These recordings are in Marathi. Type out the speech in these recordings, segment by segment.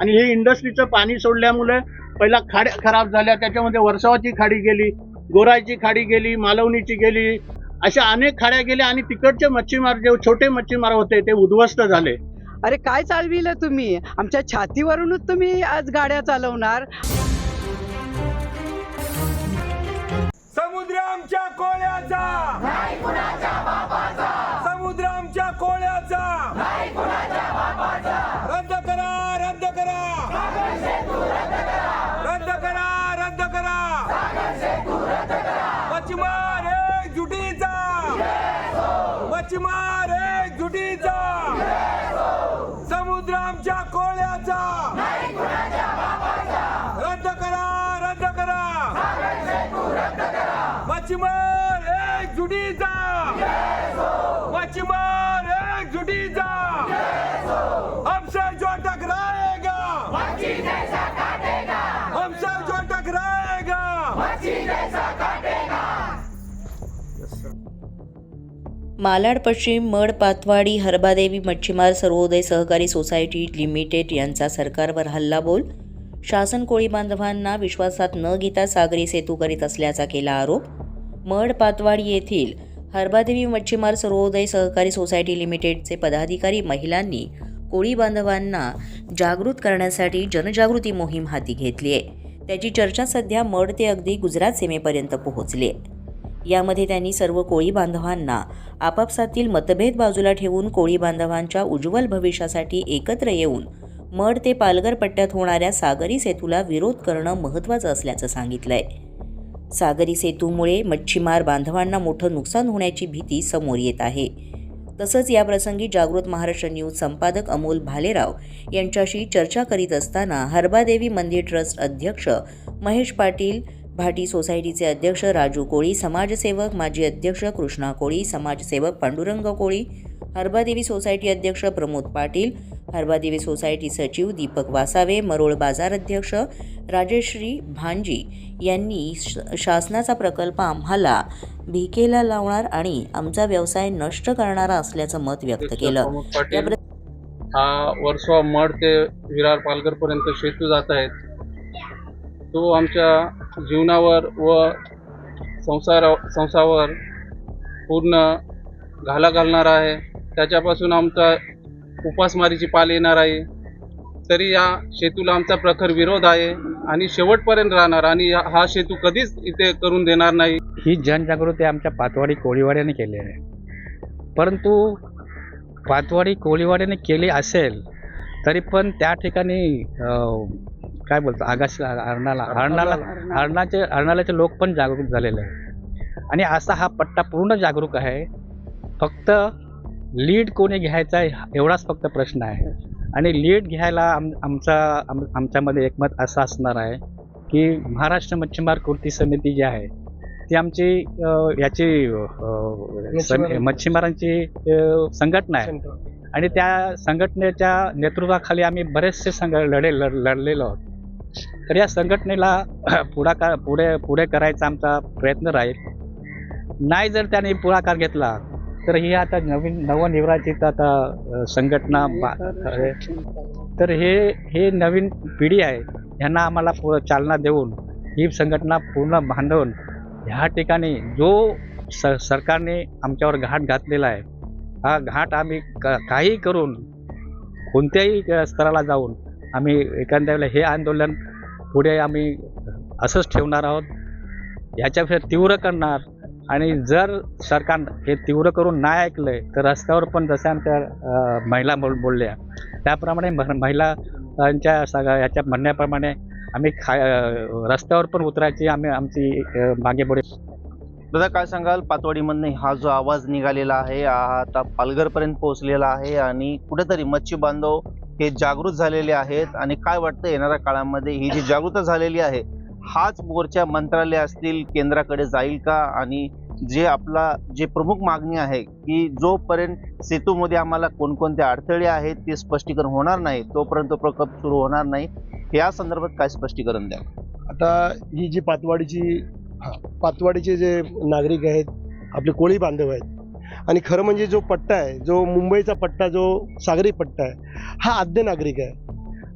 आणि हे इंडस्ट्रीचं पाणी सोडल्यामुळे पहिला खाड्या खराब झाल्या त्याच्यामध्ये वर्षावाची खाडी गेली गोरायची खाडी गेली मालवणीची गेली अशा अनेक खाड्या गेल्या आणि तिकडचे मच्छीमार जे छोटे मच्छीमार होते ते उद्ध्वस्त झाले. अरे काय चालविलं तुम्ही? आमच्या छातीवरूनच तुम्ही आज गाड्या चालवणार. समुद्र आमच्या कोळ्याचा. समुद्र आमच्या कोळ्याचा. रद्द करा रद्द करा. मच्छीमार एक जुटीचा. मच्छीमार एक जुटीचा. समुद्र आमच्या कोळ्याचा. रद्द करा रद्द करा. मच्छीमार एक जुटीचा. मालाड पश्चिम मड पाथवाडी हरबादेवी मच्छीमार सर्वोदय सहकारी सोसायटी लिमिटेड यांचा सरकारवर हल्लाबोल. शासन कोळी बांधवांना विश्वासात न घेता सागरी सेतू करीत असल्याचा केला आरोप. मड पातवाडी येथील हरबादेवी मच्छीमार सर्वोदय सहकारी सोसायटी लिमिटेडचे पदाधिकारी महिलांनी कोळी बांधवांना जागृत करण्यासाठी जनजागृती मोहीम हाती घेतली आहे. त्याची चर्चा सध्या मड ते अगदी गुजरात सीमेपर्यंत पोहोचली आहे. यामध्ये त्यांनी सर्व कोळी बांधवांना आपापसातील मतभेद बाजूला ठेवून कोळी बांधवांच्या उज्ज्वल भविष्यासाठी एकत्र येऊन मड ते पालघर पट्ट्यात होणाऱ्या सागरी सेतूला विरोध करणं महत्त्वाचं असल्याचं सांगितलंय. सागरी सेतूमुळे मच्छीमार बांधवांना मोठं नुकसान होण्याची भीती समोर येत आहे. तसंच याप्रसंगी जागृत महाराष्ट्र न्यूज संपादक अमोल भालेराव यांच्याशी चर्चा करीत असताना हरबादेवी मंदिर ट्रस्ट अध्यक्ष महेश पाटील भाटी सोसायटीचे अध्यक्ष राजू कोळी समाजसेवक माजी अध्यक्ष कृष्णा कोळी समाजसेवक पांडुरंग कोळी हरबादेवी सोसायटी अध्यक्ष प्रमोद पाटील हरबादेवी सोसायटी सचिव दीपक वासावे मरोळ बाजार अध्यक्ष राजेश्री भांजी यांनी शासनाचा प्रकल्प आम्हाला भिकेला लावणार आणि आमचा व्यवसाय नष्ट करणारा असल्याचं मत व्यक्त केलं. हा वर्सोवा मड ते विरार पालघर पर्यंत सेतू जात आहेत. तो आमच्या जीवनावर व संसारा संसारावर पूर्ण घाला घालणार आहे. त्याच्यापासून आमचा उपासमारीची पाल येणार आहे. तरी या सेतूला आमचा प्रखर विरोध आहे आणि शेवटपर्यंत राहणार आणि हा सेतू कधीच इथे करून देणार नाही. ही जनजागृती आमच्या पातवाडी कोळीवाड्याने केली आहे. परंतु पातवाडी कोळीवाड्याने केली असेल तरी पण त्या ठिकाणी काय बोलतो? आगाश अर्नाला अर्नाला अर्नाचे अर्नाल्याचे लोक पण जागरूक झालेले आहे आणि असा हा पट्टा पूर्ण जागरूक आहे. फक्त लीड कोणी घ्यायचा आहे एवढाच फक्त प्रश्न आहे. आणि लीड घ्यायला आम आमचा आम आमच्यामध्ये एकमत असं असणार आहे की महाराष्ट्र मच्छीमार कृती समिती जी आहे ती आमची याची मच्छीमारांची संघटना आहे. आणि त्या संघटनेच्या नेतृत्वाखाली आम्ही बरेचसे संघ लढ लढलेलो आहोत. तर या संघटनेला पुढाकार पुढे पुढे करायचा आमचा प्रयत्न राहील. नाही जर त्याने पुढाकार घेतला तर ही आता नवीन नवनिर्वाचित आता संघटना तर हे हे नवीन पिढी आहे. ह्यांना आम्हाला पुढं चालना देऊन ही संघटना पूर्ण बांधवून ह्या ठिकाणी जो स सरकारने आमच्यावर घाट घातलेला आहे हा घाट आम्ही क काही करून कोणत्याही स्तराला जाऊन आम्ही एखाद्या वेळेला हे आंदोलन पुढे आम्ही असंच ठेवणार आहोत. याच्यापेक्षा तीव्र करणार. आणि जर सरकार हे तीव्र करून नाही ऐकलं तर रस्त्यावर पण जशा आमच्या महिला बोल बोलल्या त्याप्रमाणे म- महिलांच्या सगळ्या याच्या म्हणण्याप्रमाणे आम्ही खा रस्त्यावर पण उतरायची आम्ही आमची मागे पुढे. दादा काय सांगाल? पातवाडीमधनं हा जो आवाज निघालेला आहे हा आता पालघरपर्यंत पोहोचलेला आहे आणि कुठेतरी मच्छी बांधव हे जागृत झालेले आहेत आणि काय वाटतं येणाऱ्या काळामध्ये ही जी जागृत झालेली आहे हाच मोर्चा मंत्रालय असतील केंद्राकडे जाईल का? आणि जे आपला जे प्रमुख मागणी आहे की जोपर्यंत सेतूमध्ये आम्हाला कोणकोणते अडथळे आहेत ते स्पष्टीकरण होणार नाही तोपर्यंत प्रकल्प सुरू होणार नाही या संदर्भात काय स्पष्टीकरण द्या आता ही जी पातवाडीची पातवाडीचे जे नागरिक आहेत आपले कोळी बांधव आहेत आणि खरं म्हणजे जो पट्टा आहे जो मुंबईचा पट्टा जो सागरी पट्टा आहे हा आद्य नागरिक आहे.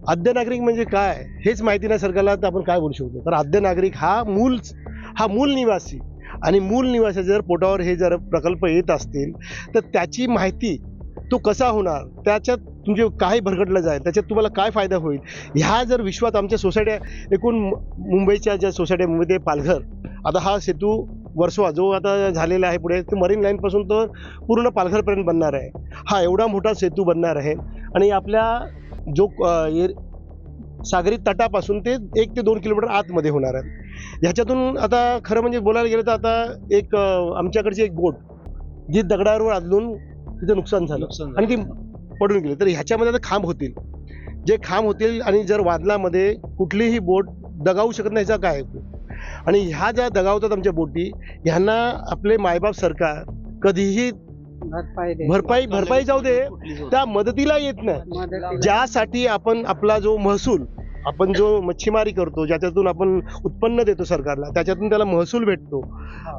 आद्य नागरिक म्हणजे काय? हेच माहिती नाही सरकारला तर आपण काय बोलू शकतो? तर आद्य नागरिक हा मूल हा मूल निवासी आणि मूल निवासी जर पोटावर हे जर प्रकल्प येत असतील तर त्याची माहिती तो कसा होणार? त्याच्यात तुमचे काय भरकटलं जाईल? त्याच्यात तुम्हाला काय फायदा होईल? ह्या जर विश्वात आमच्या सोसायट्या एकूण मुंबईच्या ज्या सोसायट्या मुंबई ते पालघर आता हा सेतू वर्सोवा जो आता झालेला आहे पुढे ते मरीन लाईनपासून तर पूर्ण पालघरपर्यंत बनणार आहे. हा एवढा मोठा सेतू बनणार आहे. आणि आपल्या जो सागरी तटापासून ते एक ते दोन किलोमीटर आतमध्ये होणार आहे. ह्याच्यातून आता खरं म्हणजे बोलायला गेलं तर आता एक आमच्याकडची एक बोट जी दगडावर आदलून तिचं नुकसान झालं. आणि ती पडून गेली. तर ह्याच्यामध्ये आता खांब होतील. जे खांब होतील आणि जर वादलामध्ये कुठलीही बोट दगावू शकत नाही ह्याचा काय? आणि ह्या ज्या दगावतात आमच्या बोटी ह्यांना आपले मायबाप सरकार कधीही भरपाई भरपाई जाऊ दे. त्या मदतीला येत नाही. ज्यासाठी आपण आपला जो महसूल आपण जो मच्छीमारी करतो ज्याच्यातून आपण उत्पन्न देतो सरकारला त्याच्यातून त्याला महसूल भेटतो.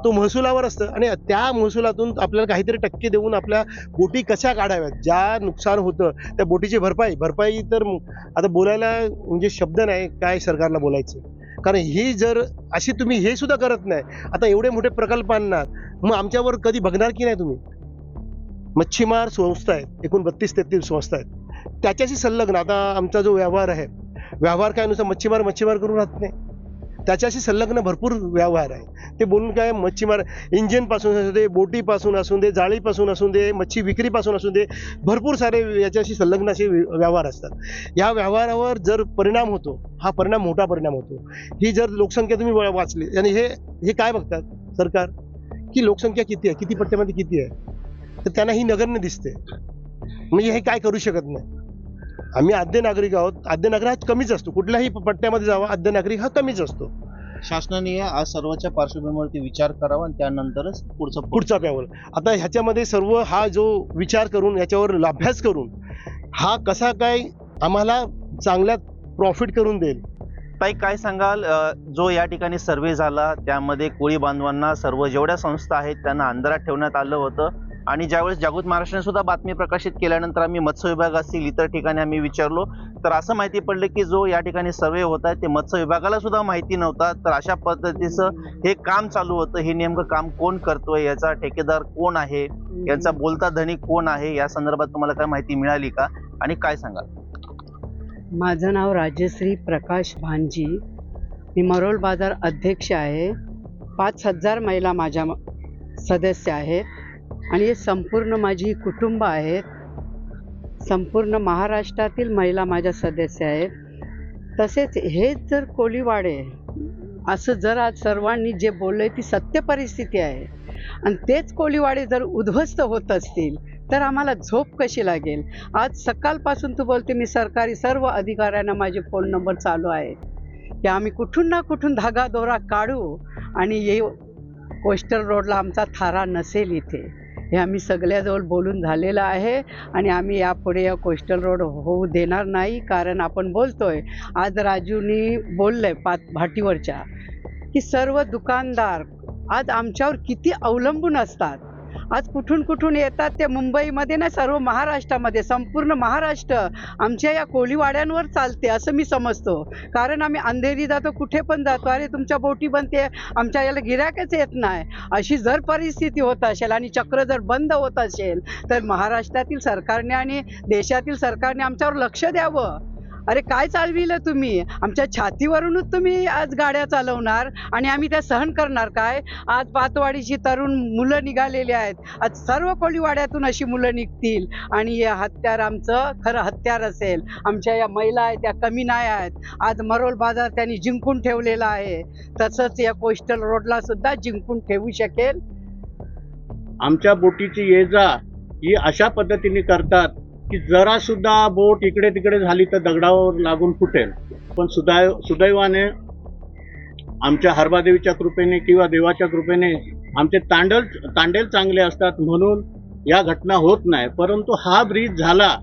तो महसुलावर असतं. आणि त्या महसुलातून आपल्याला काहीतरी टक्के देऊन आपल्या बोटी कशा काढाव्यात? ज्या नुकसान होतं त्या बोटीची भरपाई. भरपाई तर आता बोलायला म्हणजे शब्द नाही काय सरकारला बोलायचं? कारण ही जर अशी तुम्ही हे सुद्धा करत नाही आता एवढे मोठे प्रकल्प आणणार मग आमच्यावर कधी बघणार की नाही तुम्ही? मच्छीमार संस्था आहेत एकूण बत्तीस तेहतीस संस्था आहेत. त्याच्याशी संलग्न आता आमचा जो व्यवहार आहे व्यवहार काय नुसतं मच्छीमार मच्छीमार करून राहत नाही. त्याच्याशी संलग्न भरपूर व्यवहार आहे. ते बोलून काय मच्छीमार इंजिनपासून असू दे बोटीपासून असू दे जाळीपासून असू दे मच्छी विक्रीपासून असू दे भरपूर सारे याच्याशी संलग्न असे व्य- व्यवहार असतात. या व्यवहारावर जर परिणाम होतो हा परिणाम मोठा परिणाम होतो. ही जर लोकसंख्या तुम्ही वाचली आणि हे हे काय बघतात सरकार? की लोकसंख्या किती आहे? किती पट्ट्यामध्ये किती आहे? तर त्यांना ही नगण्य दिसते. म्हणजे हे काय करू शकत नाही? आम्ही आद्य नागरिक आहोत. आद्य नागरिक हा कमीच असतो. कुठल्याही पट्ट्यामध्ये जावा आद्य नागरिक हा कमीच असतो. शासनाने आज सर्वच्या पार्श्वभूमीवरती विचार करावा आणि त्यानंतरच पुढचं पुढचा प्यावल आता ह्याच्यामध्ये सर्व हा जो विचार करून याच्यावर अभ्यास करून हा कसा काय आम्हाला चांगल्या प्रॉफिट करून देईल? ताई काय सांगाल? जो या ठिकाणी सर्वे झाला त्यामध्ये कोळी बांधवांना सर्व जेवढ्या संस्था आहेत त्यांना अंधारात ठेवण्यात आलं होतं. आणि ज्यावेळेस जागृत महाराष्ट्राने सुद्धा बातमी प्रकाशित केल्यानंतर आम्ही मत्स्य विभाग असतील इतर ठिकाणी आम्ही विचारलो. तर असं माहिती पडलं की जो या ठिकाणी सर्वे होत आहे ते मत्स्य विभागाला सुद्धा माहिती नव्हता. तर अशा पद्धतीचं हे काम चालू होतं. हे नेमकं काम कोण करतोय? याचा ठेकेदार कोण आहे? यांचा बोलता धनी कोण आहे? या संदर्भात तुम्हाला काय माहिती मिळाली का? आणि काय सांगाल? माझं नाव राजश्री प्रकाश भांजी मी मरोल बाजार अध्यक्ष आहे. पाच हजार महिला माझ्या सदस्य आहेत. आणि हे संपूर्ण माझी कुटुंब आहेत संपूर्ण महाराष्ट्रातील महिला माझ्या सदस्य आहेत. तसेच हेच जर कोळीवाडे असं जर आज सर्वांनी जे बोललंय ती सत्य परिस्थिती आहे. आणि तेच कोळीवाडे जर उद्ध्वस्त होत असतील तर आम्हाला झोप कशी लागेल? आज सकाळपासून तू बोलते मी सरकारी सर्व अधिकाऱ्यांना माझे फोन नंबर चालू आहे. की आम्ही कुठून ना कुठून धागा दोरा काढू आणि ये कोस्टल रोडला आमचा थारा नसेल इथे. हे आम्ही सगळ्याजवळ बोलून झालेलं आहे आणि आम्ही यापुढे या कोस्टल रोड होऊ देणार नाही कारण आपण बोलतोय आज राजूनी बोललंय पात भाटीवरच्या की सर्व दुकानदार आज आमच्यावर किती अवलंबून असतात. आज कुठून कुठून येतात ते मुंबईमध्ये ना सर्व महाराष्ट्रामध्ये संपूर्ण महाराष्ट्र आमच्या या कोळीवाड्यांवर चालते असं मी समजतो. कारण आम्ही अंधेरी जातो कुठे पण जातो अरे तुमच्या बोटी बनते आमच्या याला गिऱ्हाकच येत नाही. अशी जर परिस्थिती होत असेल आणि चक्र जर बंद होत असेल तर महाराष्ट्रातील सरकारने आणि देशातील सरकारने आमच्यावर लक्ष द्यावं. अरे काय चालविलं तुम्ही? आमच्या छातीवरूनच तुम्ही आज गाड्या चालवणार आणि आम्ही त्या सहन करणार काय? आज पातवाडीची तरुण मुलं निघालेली आहेत. आज सर्व कोळीवाड्यातून अशी मुलं निघतील आणि हे हत्यार आमचं खरं हत्यार असेल. आमच्या या महिला आहेत त्या कमी नाही आहेत. आज मरोल बाजार त्यांनी जिंकून ठेवलेला आहे. तसंच या कोस्टल रोडला सुद्धा जिंकून ठेवू शकेल. आमच्या बोटीची ये जा ही अशा पद्धतीने करतात. की जरा सुद्धा बोट इकडे तिकडे झाली तर दगडावर लागून फुटेल. पण सुदैव सुदैवाने आमच्या हरबादेवीच्या कृपेने किंवा देवाच्या कृपेने आमचे तांडल तांडेल चांगले असतात म्हणून या घटना होत नाही. परंतु हा ब्रिज झाला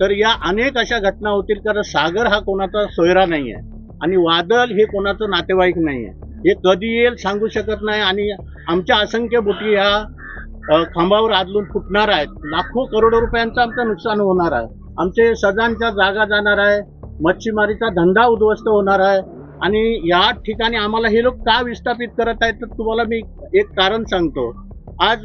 तर या अनेक अशा घटना होतील कारण सागर हा कोणाचा सोयरा नाही आहे आणि वादळ हे कोणाचं नातेवाईक नाही आहे हे कधी येईल सांगू शकत नाही आणि आमच्या असंख्य बोटी ह्या खांबावर आदलून फुटणार आहेत. लाखो करोडो रुपयांचं आमचं नुकसान होणार आहे. आमचे सजांच्या जागा जाणार आहे. मच्छीमारीचा धंदा उद्ध्वस्त होणार आहे. आणि या ठिकाणी आम्हाला हे लोक का विस्थापित करत आहेत तर तुम्हाला मी एक कारण सांगतो. आज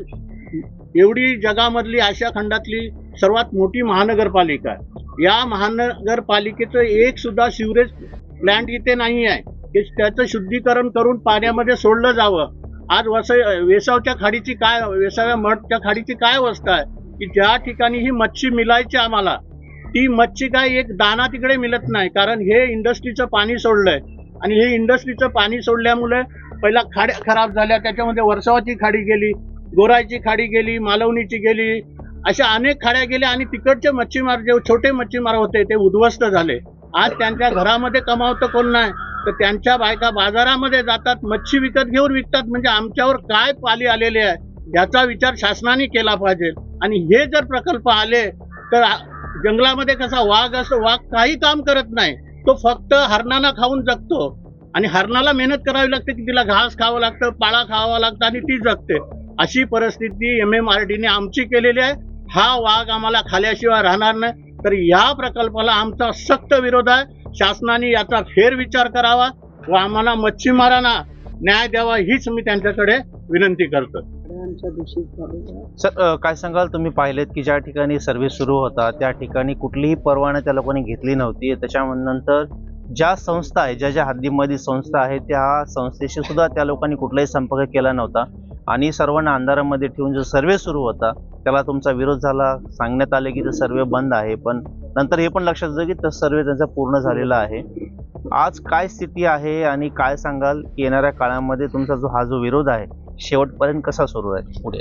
एवढी जगामधली आशिया खंडातली सर्वात मोठी महानगरपालिका आहे. या महानगरपालिकेचं एक सुद्धा सिवरेज प्लॅन्ट इथे नाही आहे. की त्याचं शुद्धीकरण करून पाण्यामध्ये सोडलं जावं. आज वसई वेसावच्या खाडीची काय वेसाव्या मठच्या खाडीची काय अवस्था आहे? की ज्या ठिकाणी ही मच्छी मिळायची आम्हाला ती मच्छी काय एक दाना तिकडे मिळत नाही. कारण हे इंडस्ट्रीचं पाणी सोडलंय. आणि हे इंडस्ट्रीचं पाणी सोडल्यामुळे पहिला खाड्या खराब झाल्या. त्याच्यामध्ये वर्षावाची खाडी गेली गोरायची खाडी गेली मालवणीची गेली. अशा अनेक खाड्या गेल्या आणि तिकडचे मच्छीमार जे छोटे मच्छीमार होते ते उद्ध्वस्त झाले. आज त्यांच्या घरामध्ये कमावतं कोण नाही? तर त्यांच्या बायका बाजारामध्ये जातात मच्छी विकत घेऊन विकतात. म्हणजे आमच्यावर काय पाली आलेले आहे याचा विचार शासनाने केला पाहिजे. आणि हे जर प्रकल्प आले तर जंगलामध्ये कसा वाघ असतो वाघ काही काम करत नाही. तो फक्त हरणाला खाऊन जगतो. आणि हरणाला मेहनत करावी लागते की तिला घास खावं लागतं पाळा खावा लागतं आणि ती जगते. अशी परिस्थिती एम एम आर डीने आमची केलेली आहे. हा वाघ आम्हाला खाल्याशिवाय राहणार नाही. तर या प्रकल्पाला आमचा सक्त विरोध आहे. शासनाने याचा फेरविचार करावा व आम्हाला मच्छीमारांना न्याय द्यावा हीच मी त्यांच्याकडे विनंती करतो सर काय सांगाल? तुम्ही पाहिलेत की ज्या ठिकाणी सर्व्हिस सुरू होता त्या ठिकाणी कुठलीही परवाना त्या लोकांनी घेतली नव्हती. त्याच्यानंतर ज्या संस्था आहे ज्या ज्या हद्दीमध्ये संस्था आहे त्या संस्थेशी सुद्धा त्या लोकांनी कुठलाही संपर्क केला नव्हता. आणि सर्वांना अंधारामध्ये ठेवून जो सर्वे सुरू होता त्याला तुमचा विरोध झाला. सांगण्यात आले की तो सर्वे बंद आहे पण नंतर हे पण लक्षात येतं की तर सर्वे त्यांचा पूर्ण झालेला आहे. आज काय स्थिती आहे आणि काय सांगाल? की येणाऱ्या काळामध्ये तुमचा जो हा जो विरोध आहे शेवटपर्यंत कसा सुरू आहे? पुढे.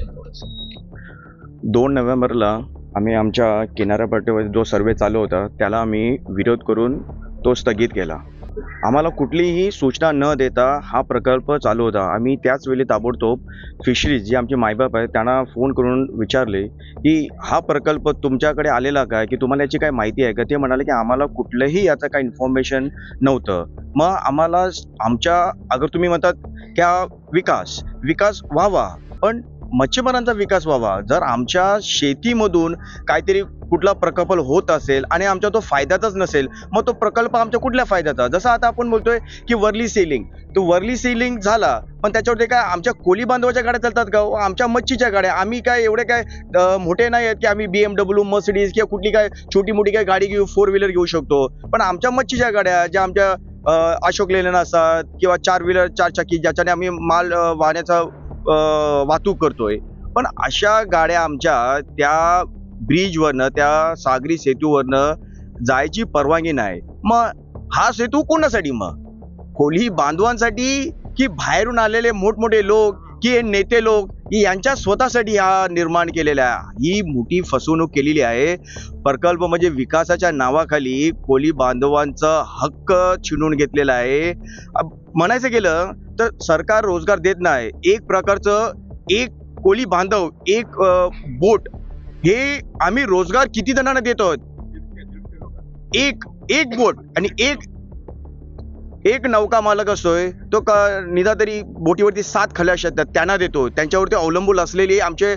दोन नोव्हेंबरला आम्ही आमच्या किनाऱ्यापट्टीवर जो सर्वे चालू होता त्याला आम्ही विरोध करून तो स्थगित केला. आम्हाला कुठलीही सूचना न देता हा प्रकल्प चालू होता. आम्ही त्याच वेळी ताबडतोब फिशरीज जे आमचे मायबाप आहेत त्यांना फोन करून विचारले की हा प्रकल्प तुमच्याकडे आलेला काय? की तुम्हाला याची काय माहिती आहे का? ते म्हणाले की आम्हाला कुठलंही याचं काय इन्फॉर्मेशन नव्हतं. मग आम्हाला आमच्या अगर तुम्ही म्हणतात त्या विकास? विकास व्हावा. पण मच्छीमारांचा विकास व्हावा. जर आमच्या शेतीमधून काहीतरी कुठला प्रकल्प होत असेल आणि आमच्या तो फायद्याचाच नसेल मग तो प्रकल्प आमच्या कुठल्या फायद्याचा? जसं आता आपण बोलतोय की वरली सेलिंग. तो वरली सेलिंग झाला पण त्याच्यावरती काय आमच्या कोली बांधवाच्या गाड्या चालतात का हो? आमच्या मच्छीच्या गाड्या. आम्ही काय एवढे काय मोठे नाही आहेत की आम्ही बी एमडब्ल्यू मर्सिडीज किंवा कुठली काय छोटी मोठी काय गाडी घेऊ फोर व्हीलर घेऊ शकतो. पण आमच्या मच्छीच्या गाड्या ज्या आमच्या अशोक लेलन असतात किंवा चार व्हीलर चार चाकी ज्याच्याने आम्ही माल वाहण्याचा वाहतूक करतोय. पण अशा गाड्या आमच्या त्या ब्रिजवरनं त्या सागरी सेतूवरनं जायची परवानगी नाही. मग हा सेतू कोणासाठी मग? खोली बांधवांसाठी की बाहेरून आलेले मोठमोठे लोक की नेते लोक की यांच्या स्वतःसाठी हा निर्माण केलेला आहे? ही मोठी फसवणूक केलेली आहे. प्रकल्प म्हणजे विकासाच्या नावाखाली कोली बांधवांचा हक्क छिनून घेतलेला आहे. म्हणायचं गेलं तर सरकार रोजगार देत नाही. एक प्रकारचं एक कोळी बांधव एक बोट हे आम्ही रोजगार किती जणांना देतो? एक एक बोट आणि एक एक नौका मालक असतोय. तो का निदा तरी बोटीवरती सात खल्या असतात त्यांना देतो. त्यांच्यावरती अवलंबून असलेले आमचे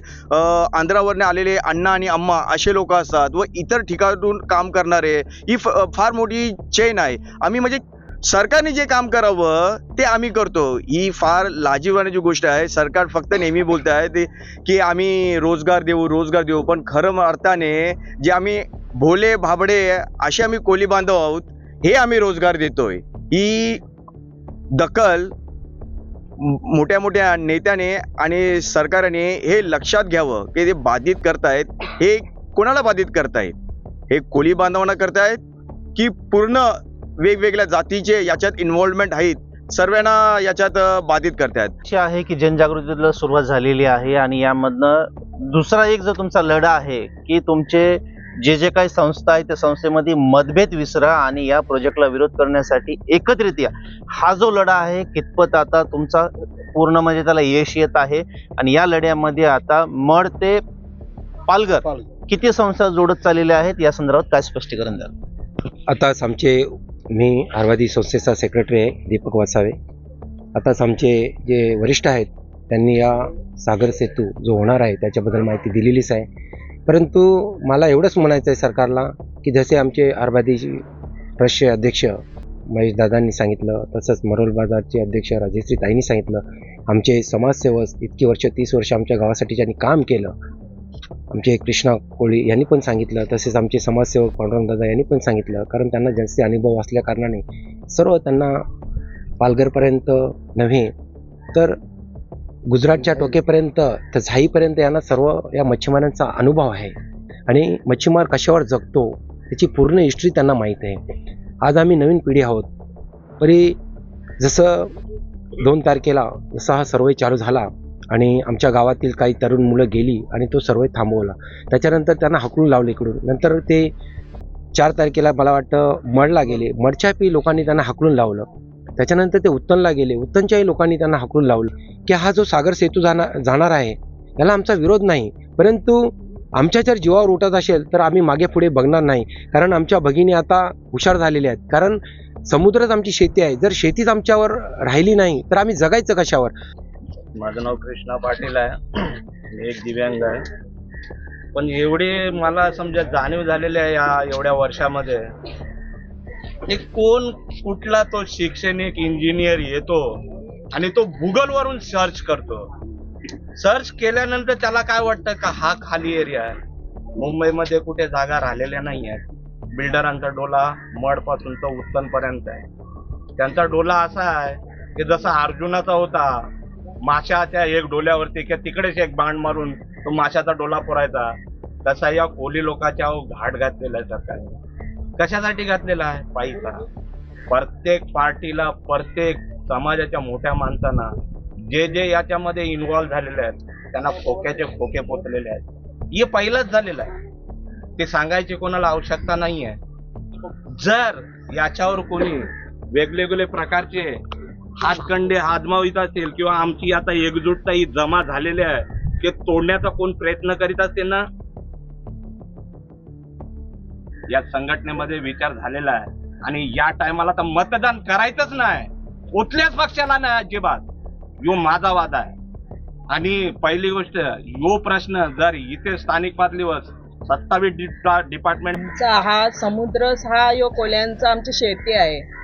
आंध्रावरने आलेले अण्णा आणि अम्मा असे लोक असतात व इतर ठिकाणून काम करणारे ही फार मोठी चेन आहे. आम्ही म्हणजे सरकारने जे काम करावं ते आम्ही करतो. ही फार लाजीवाण्याची गोष्ट आहे सरकार फक्त नेहमी बोलत आहे ते की आम्ही रोजगार देऊ रोजगार देऊ पण खरं अर्थाने जे आम्ही भोले भाबडे असे आम्ही कोली बांधव आहोत हे आम्ही रोजगार देतोय. ही दखल मोठ्या मोठ्या नेत्याने आणि सरकारने हे लक्षात घ्यावं की ते बाधित करतायत हे कोणाला बाधित करतायत? हे कोली बांधवांना करतायत की पूर्ण वेगवेगळ्या जातीचे याच्यात इन्व्हॉल्वमेंट आहेत. सर्वांना याच्यात बाधित करतायत. अशी आहे की जनजागृतीला सुरुवात झालेली आहे आणि यामधनं दुसरा एक जो तुमचा लढा आहे की तुमचे जे जे काही संस्था आहे त्या संस्थेमध्ये मतभेद विसरा आणि या प्रोजेक्टला विरोध करण्यासाठी एकत्रित या. हा जो लढा आहे कितपत आता तुमचा पूर्ण म्हणजे त्याला यश येत आहे आणि या लढ्यामध्ये आता मड ते पालघर किती संस्था जोडत चाललेल्या आहेत या संदर्भात काय स्पष्टीकरण द्याल? आताच आमचे मी आरवादी संस्थेचा सेक्रेटरी आहे दीपक वासावे. आताच आमचे जे वरिष्ठ आहेत त्यांनी या सागर सेतू जो होणार आहे त्याच्याबद्दल माहिती दिलेलीच आहे. परंतु मला एवढंच म्हणायचं आहे सरकारला की जसे आमचे आरवादी ट्रस्टचे अध्यक्ष महेश दादांनी सांगितलं तसंच मरोल बाजारचे अध्यक्ष राजेश्री ताईंनी सांगितलं आमचे समाजसेवक इतकी वर्ष तीस वर्ष आमच्या गावासाठी ज्यांनी काम केलं आमचे कृष्णा कोळी यांनी पण सांगितलं तसेच आमचे समाजसेवक पांडुरंगदादा यांनी पण सांगितलं कारण त्यांना जास्त अनुभव असल्या कारणाने सर्व त्यांना पालघरपर्यंत नव्हे तर गुजरातच्या टोकेपर्यंत तर झाईपर्यंत यांना सर्व या मच्छीमारांचा अनुभव आहे. आणि मच्छीमार कशावर जगतो त्याची पूर्ण हिस्ट्री त्यांना माहीत आहे. आज आम्ही नवीन पिढी आहोत. तरी जसं दोन तारखेला जसा हा सर्वे चालू झाला आणि आमच्या गावातील काही तरुण मुलं गेली आणि तो सर्व थांबवला. त्याच्यानंतर त्यांना हकलून लावले इकडून. नंतर ते चार तारखेला मला वाटतं मडला गेले. मडच्याही लोकांनी त्यांना हकलून लावलं. त्याच्यानंतर ते उत्तनला गेले. उत्तनच्याही लोकांनी त्यांना हकलून लावलं. की हा जो सागर सेतू जाणार जाणार आहे याला आमचा विरोध नाही. परंतु आमच्या जर जीवावर उठत असेल तर आम्ही मागे पुढे बघणार नाही. कारण आमच्या भगिनी आता हुशार झालेल्या आहेत. कारण समुद्रच आमची शेती आहे. जर शेतीच आमच्यावर राहिली नाही तर आम्ही जगायचं कशावर? माझं नाव कृष्णा पाटील आहे. मी एक दिव्यांग आहे. पण एवढे मला समजा जाणीव झालेली आहे या एवढ्या वर्षामध्ये. की कोण कुठला तो शैक्षणिक इंजिनियर येतो आणि तो गुगल वरून सर्च करतो. सर्च केल्यानंतर त्याला काय वाटतं का हा खाली एरिया आहे. मुंबईमध्ये कुठे जागा राहिलेल्या नाही आहेत. बिल्डरांचा डोला मडपासून तर उत्तनपर्यंत आहे. त्यांचा डोला असा आहे की जसा अर्जुनाचा होता माशा त्या एक डोल्यावरती किंवा तिकडेच एक बाण मारून तो माशाचा डोला पुरायचा. तसा या कोली लोकांच्या घाट घातलेला आहे सरकारने. कशासाठी घातलेला आहे? पायीचा. प्रत्येक पार्टीला प्रत्येक समाजाच्या मोठ्या माणसांना जे जे याच्यामध्ये इन्व्हॉल्व्ह झालेले आहेत त्यांना खोक्याचे खोके पोचलेले आहेत. हे पहिलंच झालेलं आहे. ते सांगायची कोणाला आवश्यकता नाही आहे जर याच्यावर कोणी वेगवेगळे प्रकारचे हातखंडे आजमावित असेल किंवा आमची आता एकजुटता ही जमा झालेली आहे की तोडण्याचा कोण प्रयत्न करीत असेल ना? या संघटनेमध्ये विचार झालेला आहे. आणि या टायमाला तर मतदान करायचंच नाही. कुठल्याच पक्षाला नाही अजिबात. यो माझा वाद आहे. आणि पहिली गोष्ट यो प्रश्न जर इथे स्थानिक पातळीवर सत्तावीस डिपार्टमेंट हा समुद्र हा यो कोल्यांचा आमची शेती आहे.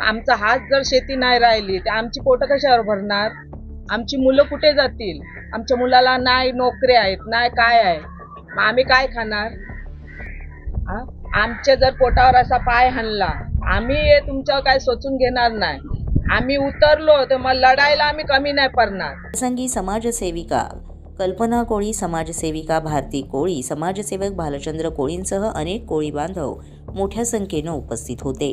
आमचा हात जर शेती नाही राहिली तर आमची पोटं कशावर भरणार? आमची मुलं कुठे जातील? आमच्या मुलाला नाही नोकरी आहेत नाही काय आहे? मग आम्ही काय खाणार? आमच्या जर पोटावर असा पाय हाणला आम्ही तुमच्यावर काय सोचून घेणार नाही. आम्ही उतरलो तर मग लढायला आम्ही कमी नाही पडणार. प्रसंगी समाजसेविका कल्पना कोळी समाजसेविका भारती कोळी समाजसेवक भालचंद्र कोळींसह अनेक कोळी बांधव मोठ्या संख्येनं उपस्थित होते.